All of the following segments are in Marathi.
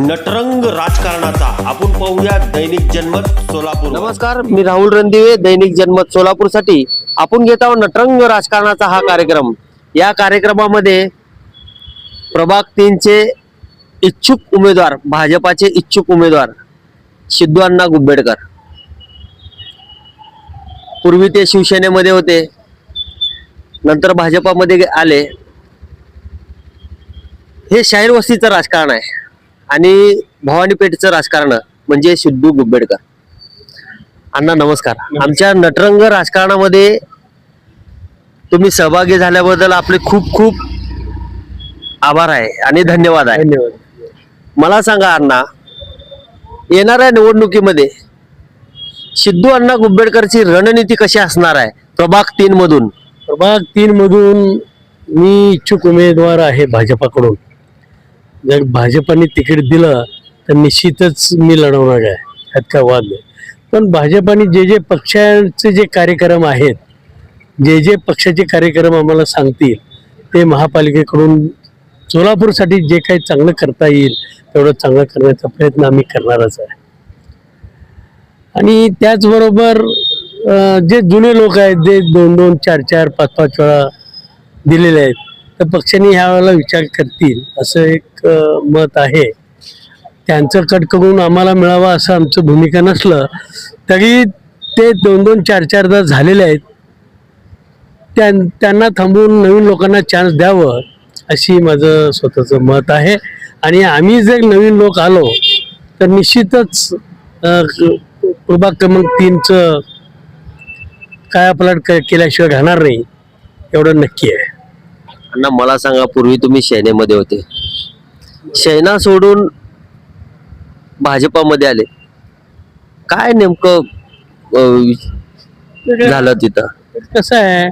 नटरंग राजकारणाचा. आपण पाहूया दैनिक जनमत सोलापूर. नमस्कार मी राहुल रणदिवे दैनिक जनमत सोलापूरसाठी. आपण घेत आहोत नटरंग राजकारणाचा हा कार्यक्रम. या कार्यक्रमामध्ये प्रभाग तीनचे इच्छुक उमेदवार भाजपाचे इच्छुक उमेदवार सिद्धू अण्णा गुब्बेडकर पूर्वी ते शिवसेनेमध्ये होते. नंतर भाजपामध्ये आले. हे शाहीर वस्तीचं राजकारण आहे. आणि भवानीपेठचं राजकारण म्हणजे सिद्धू गुब्बेडकर. अण्णा नमस्कार. आमच्या नटरंग राजकारणामध्ये तुम्ही सहभागी झाल्याबद्दल आपले खूप खूप आभार आहे आणि धन्यवाद आहे. धन्यवाद. मला सांगा अण्णा येणाऱ्या निवडणुकीमध्ये सिद्धू अण्णा गुब्बेडकरची रणनीती कशी असणार आहे? प्रभाग तीन मधून. प्रभाग तीन मधून मी इच्छुक उमेदवार आहे भाजपाकडून. जर भाजपाने तिकीट दिलं तर निश्चितच मी लढवणार आहे. ह्यात काय वाद नाही. पण भाजपाने जे जे पक्षाचे जे कार्यक्रम आहेत जे जे पक्षाचे कार्यक्रम आम्हाला सांगतील ते महापालिकेकडून सोलापूरसाठी जे काही चांगलं करता येईल तेवढं चांगलं करण्याचा प्रयत्न आम्ही करणारच आहे. आणि त्याचबरोबर जे जुने लोक आहेत जे दोन दोन चार चार पाच पाच वेळा दिलेले आहेत तर पक्षाने ह्या वेळेला विचार करतील असं एक मत आहे. त्यांचं कट करून आम्हाला मिळावा असं आमचं भूमिका नसलं तरी ते दोन दोन चार चारदा झालेले आहेत. त्यां त्यांना थांबवून नवीन लोकांना चान्स द्यावं अशी माझं स्वतःचं मत आहे. आणि आम्ही जर नवीन लोक आलो तर निश्चितच प्रभाग क्रमांक तीनचं काय क केल्याशिवाय राहणार नाही एवढं नक्की आहे. अण्णा मला सांगा पूर्वी तुम्ही सेनेमध्ये होते. सेना सोडून भाजपामध्ये आले. काय नेमकं झालं तिथं? कसं आहे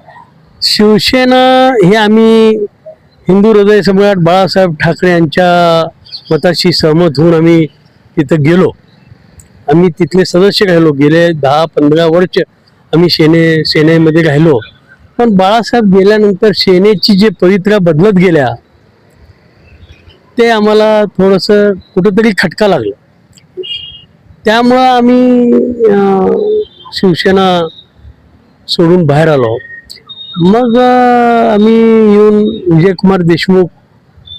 शिवसेना हे आम्ही हिंदू हृदय सम्राट बाळासाहेब ठाकरे यांच्या मताशी सहमत होऊन आम्ही तिथं गेलो. आम्ही तिथले सदस्य राहिलो. गेले दहा पंधरा वर्ष आम्ही सेने सेनेमध्ये राहिलो. पण बाळासाहेब गेल्यानंतर सेनेची जे पवित्रा बदलत गेल्या ते आम्हाला थोडंसं कुठंतरी खटका लागला. त्यामुळं आम्ही शिवसेना सोडून बाहेर आलो. मग आम्ही येऊन विजयकुमार देशमुख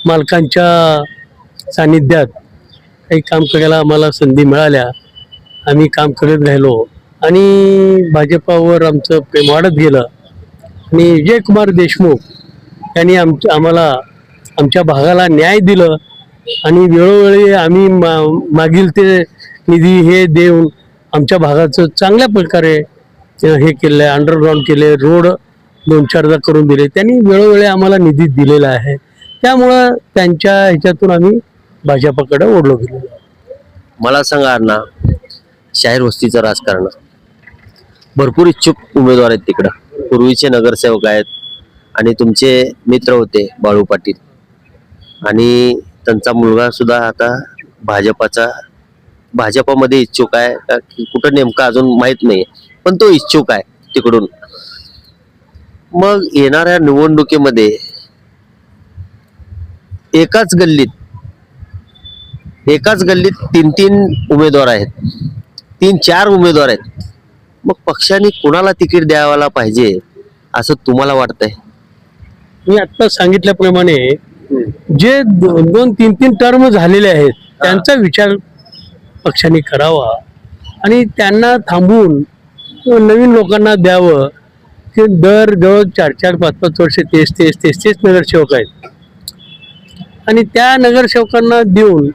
मालकांच्या सानिध्यात काही काम करायला आम्हाला संधी मिळाल्या. आम्ही काम करत राहिलो आणि भाजपावर आमचं प्रेम वाढत गेलं. आणि विजयकुमार देशमुख यांनी आम आम्हाला आमच्या भागाला न्याय दिलं आणि वेळोवेळी आम्ही मा मागील ते निधी हे देऊन आमच्या भागाचं चांगल्या प्रकारे हे केलं आहे अंडरग्राऊंड केले रोड दोन चारदा करून दिले. त्यांनी वेळोवेळी आम्हाला निधी दिलेला आहे. त्यामुळं त्यांच्या ह्याच्यातून आम्ही भाजपाकडे ओढलो गेलो. मला सांगा अण्णा शाहीर वस्तीचं राजकारण. भरपूर इच्छुक उमेदवार आहेत तिकडं. पूर्वीचे नगरसेवक आहेत आणि तुमचे मित्र होते बाळू पाटील. आणि त्यांचा मुलगा सुद्धा आता भाजपाचा भाजपामध्ये इच्छुक आहे का कुठं नेमका अजून माहीत नाही पण तो इच्छुक आहे तिकडून. मग येणाऱ्या निवडणुकीमध्ये एकाच गल्लीत एकाच गल्लीत तीन तीन उमेदवार आहेत. तीन चार उमेदवार आहेत. मग पक्षाने कुणाला तिकीट द्यावाला पाहिजे असं तुम्हाला वाटतंय? मी आता सांगितल्याप्रमाणे जे दोन दोन तीन तीन टर्म झालेले आहेत त्यांचा विचार पक्षाने करावा आणि त्यांना थांबून नवीन लोकांना द्यावं. की दर जवळ चार चार पाच पाच वर्ष तेच तेच तेच तेच नगरसेवक आहेत. आणि त्या नगरसेवकांना देऊन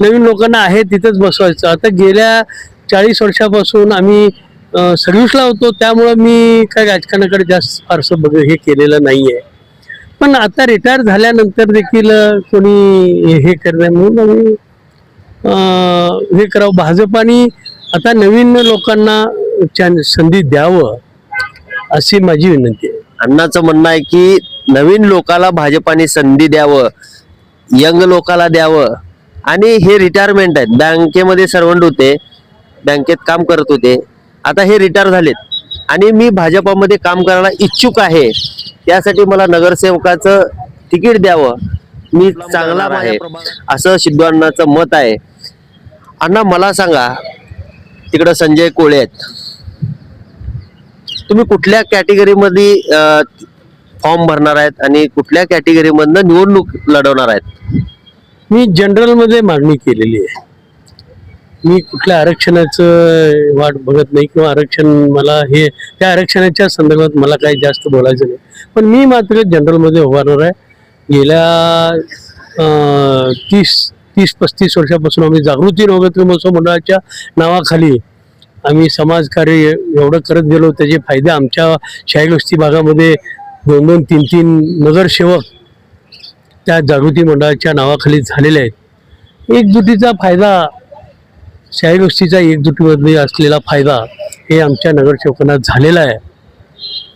नवीन लोकांना आहे तिथंच बसवायचं. आता गेल्या चाळीस वर्षापासून आम्ही सर्व्हिसला होतो त्यामुळं मी काय राजकारणाकडे जास्त फारसं बघ हे केलेलं नाही आहे पण आता रिटायर झाल्यानंतर देखील कोणी हे करणार म्हणून आम्ही हे करावं. भाजपाने आता नवीन लोकांना संधी द्यावं अशी माझी विनंती आहे. अण्णाचं म्हणणं आहे की नवीन लोकाला भाजपाने संधी द्यावं यंग लोकाला द्यावं आणि हे रिटायरमेंट आहेत. बँकेमध्ये सर्वंट होते बँकेत काम करत होते आता हे रिटायर झालेत. आणि मी भाजपामध्ये काम करायला इच्छुक आहे. त्यासाठी मला नगरसेवकाचं तिकीट द्यावं. मी चांगला आहे असं सिद्धू अण्णाचं मत आहे. अण्णा मला सांगा तिकडं संजय कोळे आहेत. तुम्ही कुठल्या कॅटेगरीमध्ये फॉर्म भरणार आहेत आणि कुठल्या कॅटेगरीमधनं निवडणूक लढवणार आहेत? मी जनरलमध्ये मागणी केलेली आहे. मी कुठल्या आरक्षणाचं वाट बघत नाही किंवा आरक्षण मला हे त्या आरक्षणाच्या संदर्भात मला काही जास्त बोलायचं नाही. पण मी मात्र जनरलमध्ये उभारणार आहे. गेल्या तीस तीस पस्तीस वर्षापासून आम्ही जागृती नवरात्री महोत्सव मंडळाच्या नावाखाली आम्ही समाजकार्य एवढं करत गेलो. त्याचे फायदे आमच्या शाही वस्ती भागामध्ये दोन दोन तीन तीन नगरसेवक त्या जागृती मंडळाच्या नावाखाली झालेले आहेत. एकजुटीचा फायदा शाही गोष्टीचा एकजुटीमध्ये असलेला फायदा हे आमच्या नगरसेवकांना झालेला आहे.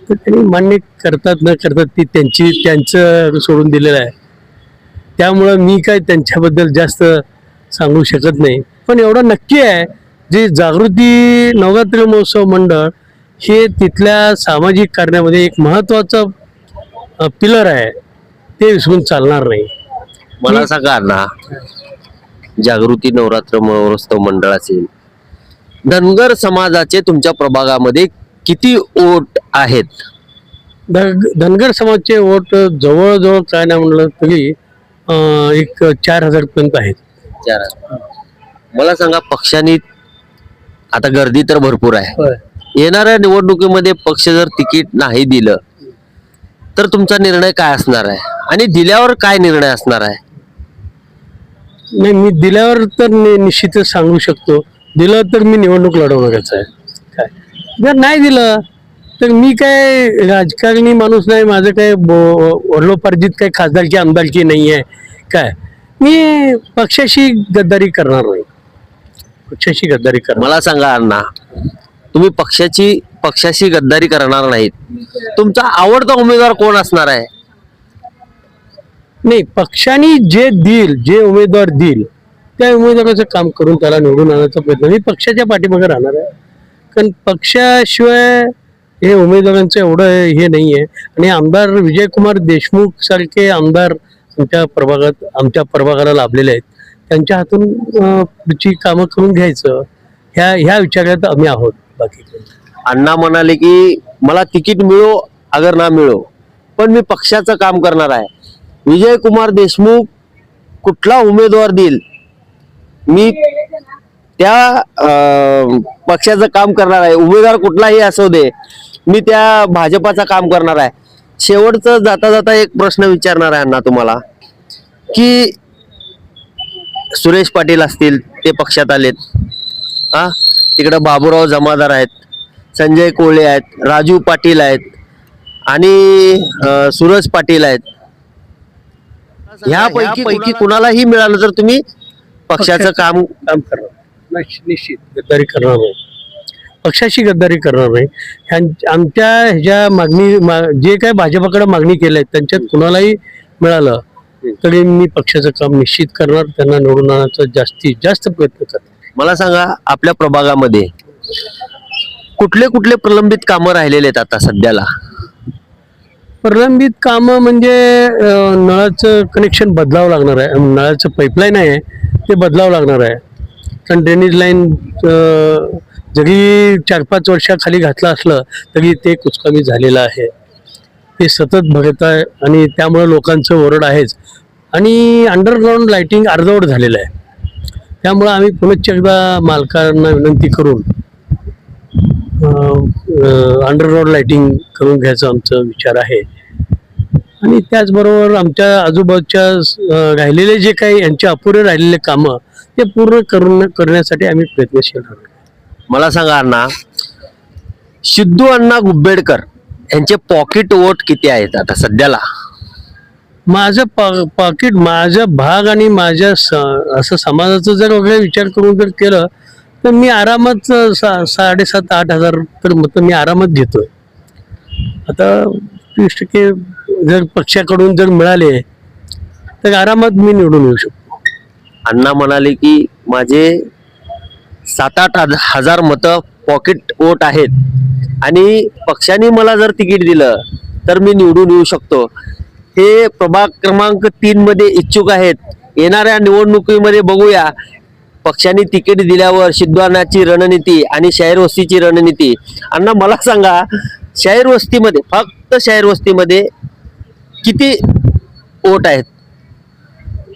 तर त्यांनी मान्य करतात न करतात ती त्यांची त्यांचं सोडून दिलेलं आहे. त्यामुळं मी काय त्यांच्याबद्दल जास्त सांगू शकत नाही. पण एवढं नक्की आहे जे जागृती नवरात्री महोत्सव मंडळ हे तिथल्या सामाजिक कार्यामध्ये एक महत्त्वाचं पिलर आहे. ते विसरून चालणार नाही. मला सांगा ना जागृती नवरात्र महोत्सव मंडळ असेल. धनगर समाजाचे तुमच्या प्रभागामध्ये किती ओट आहेत? धनगर समाजचे वोट जवळजवळ काय नाही म्हणलं तरी अं, एक चार हजार पर्यंत आहेत. चार मला सांगा पक्षांनी आता गर्दी तर भरपूर आहे. येणाऱ्या निवडणुकीमध्ये पक्ष जर तिकीट नाही दिलं तर तुमचा निर्णय काय असणार आहे? आणि दिल्यावर काय निर्णय असणार आहे? नाही मी दिल्यावर तर निश्चितच सांगू शकतो. दिलं तर मी निवडणूक लढवणारच आहे. काय? जर नाही दिलं तर मी काय राजकारणी माणूस नाही माझं काय बो- वडिलोपार्जित काही खासदारकी आमदारकी नाही आहे. काय? मी पक्षाशी गद्दारी करणार नाही. पक्षाशी गद्दारी करणार मला सांगा अण्णा तुम्ही पक्षाची पक्षाशी गद्दारी करणार नाहीत. तुमचा आवडता उमेदवार कोण असणार आहे? नाही पक्षाने जे देईल जे उमेदवार देईल त्या उमेदवाराचं काम करून त्याला निवडून आणायचा प्रयत्न. मी पक्षाच्या पाठीमागे राहणार आहे. कारण पक्षाशिवाय हे उमेदवारांचं एवढं हे नाही आहे आणि आमदार विजयकुमार देशमुख सारखे आमदार आमच्या प्रभागात आमच्या प्रभागाला लाभलेले आहेत. त्यांच्या हातून पुढची कामं करून घ्यायचं ह्या ह्या विचारात आम्ही आहोत. बाकी अण्णा म्हणाले की मला तिकीट मिळो अगर ना मिळो. पण मी पक्षाचं काम करणार आहे. विजय कुमार देशमुख कुठला उमेदवार देईल? मी त्या पक्षाचं काम करणार आहे. उमेदवार कुठलाही असू दे मी त्या भाजपाचं काम करणार आहे. शेवटचं जाता जाता एक प्रश्न विचारणार आहे ना तुम्हाला की सुरेश पाटील असतील ते पक्षात आलेत. हा तिकडं बाबूराव जमादार आहेत संजय कोळे आहेत राजू पाटील आहेत आणि सूरज पाटील आहेत. ह्यापैकी पैकी कुणालाही मिळालं तर तुम्ही पक्षाचं काम काम करणार. निश्चित निश्चित. गद्दारी करणार नाही. पक्षाशी गद्दारी करणार नाही. ह्यां- आमच्या ह्याच्या मागणी मा- जे काय भाजपाकडे मागणी केल्या त्यांच्यात कुणालाही मिळालं तरी मी पक्षाचं काम निश्चित करणार. त्यांना निवडून आणण्याचा जास्तीत जास्त प्रयत्न करणार. मला सांगा आपल्या प्रभागामध्ये कुठले कुठले प्रलंबित कामं राहिलेले आहेत आता सध्याला? प्रलंबित कामं म्हणजे अं, नळाचं कनेक्शन बदलावं लागणार आहे. अं, नळाचं पाईपलाईन आहे ते बदलावं लागणार आहे. कारण ड्रेनेज लाईन जरी चार पाच वर्षाखाली घातलं असलं तरी ते कुचकामी झालेलं आहे. ते सतत बघत आहे आणि त्यामुळे लोकांचं ओरड आहेच. आणि अंडरग्राऊंड लाईटिंग अर्धवट झालेलं आहे. त्यामुळं आम्ही पुनश्च एकदा मालकांना विनंती करून अंडरग्राऊंड लाईटिंग करून घ्यायचा आमचा विचार आहे. आणि त्याचबरोबर आमच्या आजूबाजूच्या राहिलेले जे काही यांचे अपुरे राहिलेले कामं ते पूर्ण करून करण्यासाठी आम्ही प्रयत्नशील आहोत. मला सांगा अण्णा सिद्धू अण्णा गुब्बेडकर यांचे पॉकेट वोट किती आहेत आता सध्याला? माझं पा पाकिट माझा भाग आणि माझ्या असं समाजाचं जर वगैरे विचार करून जर केलं तर मी आरामात सा साडेसात आठ हजार तर मतं मी आरामात घेतोय आता तीस टक्के जर पक्षाकडून जर मिळाले तर आरामात मी निवडून येऊ शकतो. अण्णा म्हणाले की माझे सात आठ हजार मतं पॉकेट वोट आहेत. आणि पक्षाने मला जर तिकीट दिलं तर मी निवडून येऊ शकतो. हे प्रभाग क्रमांक तीन मध्ये इच्छुक आहेत. येणाऱ्या निवडणुकीमध्ये बघूया. पक्षांनी तिकीट दिल्यावर सिद्धवानाची रणनीती आणि शाहीर वस्तीची रणनीती. अण्णा मला सांगा शाहीर वस्तीमध्ये फक्त शाहीर वस्तीमध्ये किती वोट आहेत?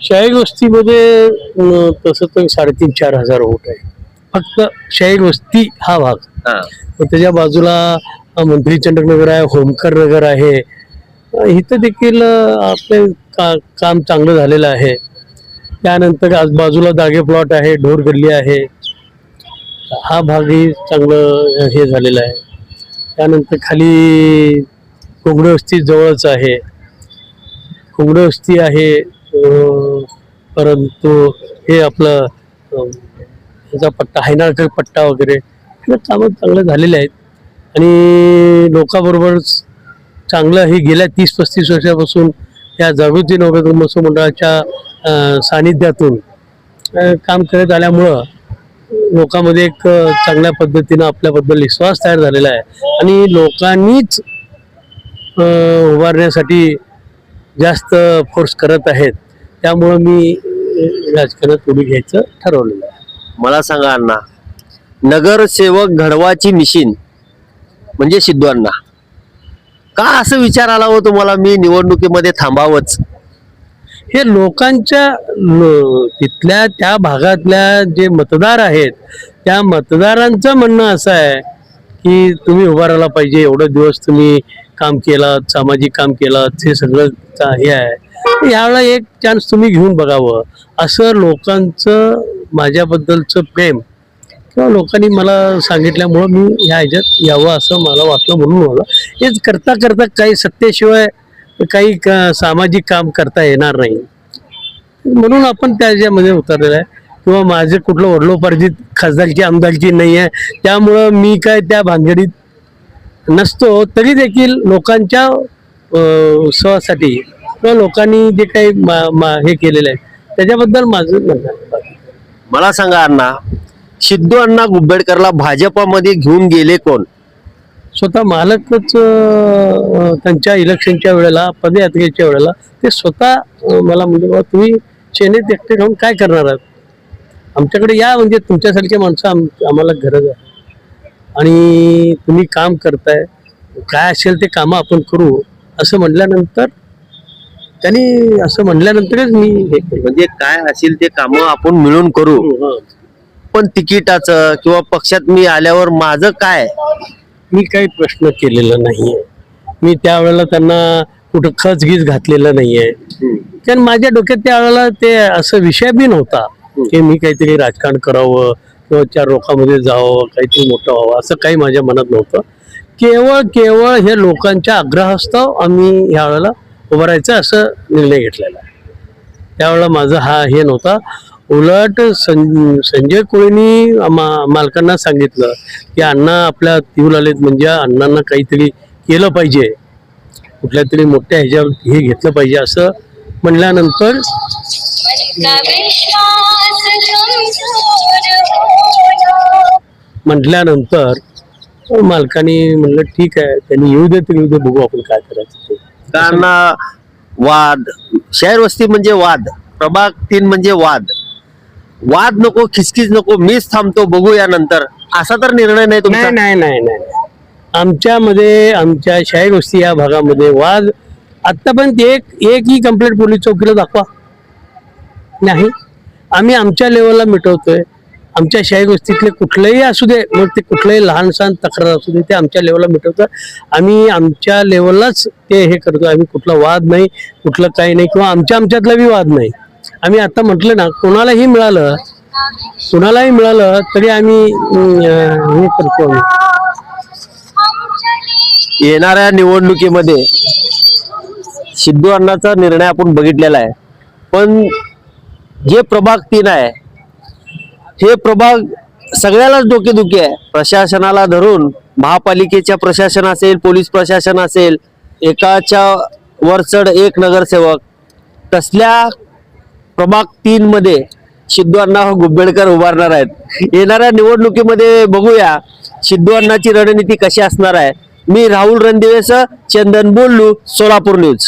शाहीर वस्तीमध्ये तसं तर साडेतीन चार हजार वोट आहे. फक्त शाहीर वस्ती हा भाग. हा. त्याच्या बाजूला मंत्री चंडकनगर आहे होमकर नगर आहे. इथं देखील आपले का काम चांगलं झालेलं आहे. त्यानंतर आज बाजूला दागे प्लॉट आहे ढोर गल्ली आहे. हा भागही चांगलं हे झालेलं आहे. त्यानंतर खाली कोंगडे वस्ती जवळच आहे. कोंगडे वस्ती आहे परंतु हे आपलं ह्याचा पट्टा हैनाळकर पट्टा वगैरे हे कामं चांगलं झालेले आहेत. आणि लोकांबरोबर चांगलं हे गेल्या तीस पस्तीस वर्षापासून या जागृती नवगत मत्स्य मंडळाच्या सानिध्यातून काम करत आल्यामुळं लोकांमध्ये एक चांगल्या पद्धतीनं आपल्याबद्दल विश्वास तयार झालेला आहे. आणि लोकांनीच उभारण्यासाठी जास्त फोर्स करत आहेत. त्यामुळं मी राजकारणात उडी घ्यायचं ठरवलेलं आहे. मला सांगा अण्णा नगरसेवक घडवाची मिशीन म्हणजे सिद्धू अण्णा. का असं विचार आला हो तुम्हाला? मी निवडणुकीमध्ये थांबावंच. हे लोकांच्या लो- तिथल्या त्या भागातल्या जे मतदार आहेत त्या मतदारांचं म्हणणं असं आहे की तुम्ही उभा राहिला पाहिजे एवढं दिवस तुम्ही काम केलं सामाजिक काम केलं हे सगळं चा- हे आहे. यावेळेला एक चान्स तुम्ही घेऊन बघावं. असं लोकांचं माझ्याबद्दलचं प्रेम किंवा लोकांनी मला सांगितल्यामुळं मी ह्या ह्याच्यात यावं असं मला वाटलं म्हणून मला. हेच करता करता काही सत्तेशिवाय काही का सामाजिक काम करता येणार नाही. म्हणून आपण त्याच्यामध्ये उतरलेलं आहे. किंवा माझे कुठलं वडलोपार्जित खासदारकी आमदारकी नाही आहे. त्यामुळं मी काय त्या भानगडीत नसतो. तरी देखील लोकांच्या उत्सवासाठी किंवा लोकांनी जे काही मा- मा- हे केलेलं आहे त्याच्याबद्दल माझं म्हणणं मला सांगा अण्णा सिद्धू अण्णा गुब्बेडकरला भाजपामध्ये घेऊन गेले कोण? स्वतः मालकच त्यांच्या इलेक्शनच्या वेळेला पदयात्रेच्या वेळेला ते स्वतः मला म्हणजे बाबा तुम्ही चेन्नईत एकटे राहून काय करणार आहात? आमच्याकडे या म्हणजे तुमच्यासारखे माणसं आम आम्हाला गरज आहे. आणि तुम्ही काम करताय काय असेल ते कामं आपण करू असं म्हटल्यानंतर त्यांनी असं म्हटल्यानंतरच मी हे म्हणजे काय असेल ते कामं आपण मिळून करू. हं. पण तिकिटाचं किंवा पक्षात मी आल्यावर माझं काय? मी काही प्रश्न केलेला नाहीये. मी त्यावेळेला त्यांना कुठं खच गीच घातलेलं नाहीये. कारण माझ्या डोक्यात त्यावेळेला ते असं विषय बी नव्हता की मी काहीतरी राजकारण करावं किंवा चार लोकांमध्ये जावं काहीतरी मोठं व्हावं असं काही माझ्या मनात नव्हतं. केवळ केवळ हे लोकांच्या आग्रहास्तव आम्ही ह्या वेळेला उभं राहायचं असं निर्णय घेतलेला त्यावेळेला माझा हा हे नव्हता. उलट सं संजय कोळीनी मा- मालकांना सांगितलं की अण्णा आपल्या तीव्र आलेत म्हणजे अण्णांना काहीतरी केलं पाहिजे. कुठल्या तरी मोठ्या ह्याच्यावर हे घेतलं पाहिजे असं म्हणल्यानंतर म्हटल्यानंतर मालकाने म्हणलं ठीक आहे त्यांनी येऊ दे तरी येऊ दे बघू आपण काय करायचं ते. कारण वाद शहर वस्ती म्हणजे वाद प्रभाग तीन म्हणजे वाद. वाद नको खिचकीच नको मीच थांबतो बघूया नंतर. असा तर निर्णय नाही तुमचा? नाही नाही नाही नाही. आमच्यामध्ये आमच्या शाहीर वस्ती या भागामध्ये वाद आतापर्यंत एक एकही कंप्लेंट पोलीस चौकीला दाखवा. नाही. आम्ही आमच्या लेवलला मिटवतोय. आमच्या शाहीर वस्तीतले कुठलंही असू दे मग ते कुठलंही लहान सहान तक्रार असू दे ते आमच्या लेवलला मिटवतोय. आम्ही आमच्या लेवललाच ते हे करतो आम्ही कुठला वाद नाही कुठलं काही नाही किंवा आमच्या आमच्यातला बी वाद नाही. आम्ही आता म्हटलं ना कोणालाही मिळालं कुणालाही मिळालं तरी आम्ही हे करतो येणाऱ्या निवडणुकीमध्ये सिद्धू अण्णाचा निर्णय आपण बघितलेला आहे. पण जे प्रभाग तीन आहे हे प्रभाग सगळ्यालाच डोकेदुखी आहे. प्रशासनाला धरून महापालिकेच्या प्रशासन असेल पोलीस प्रशासन असेल एकाच्या वरचढ एक नगरसेवक तसल्या प्रभाग तीन मध्ये सिद्धू अण्णा गुब्बेडकर उभारणार आहेत. येणाऱ्या निवडणुकीमध्ये बघूया सिद्धू अण्णाची रणनीती कशी असणार आहे. मी राहुल रणदिवेस चंदन बोललू सोलापूर न्यूज.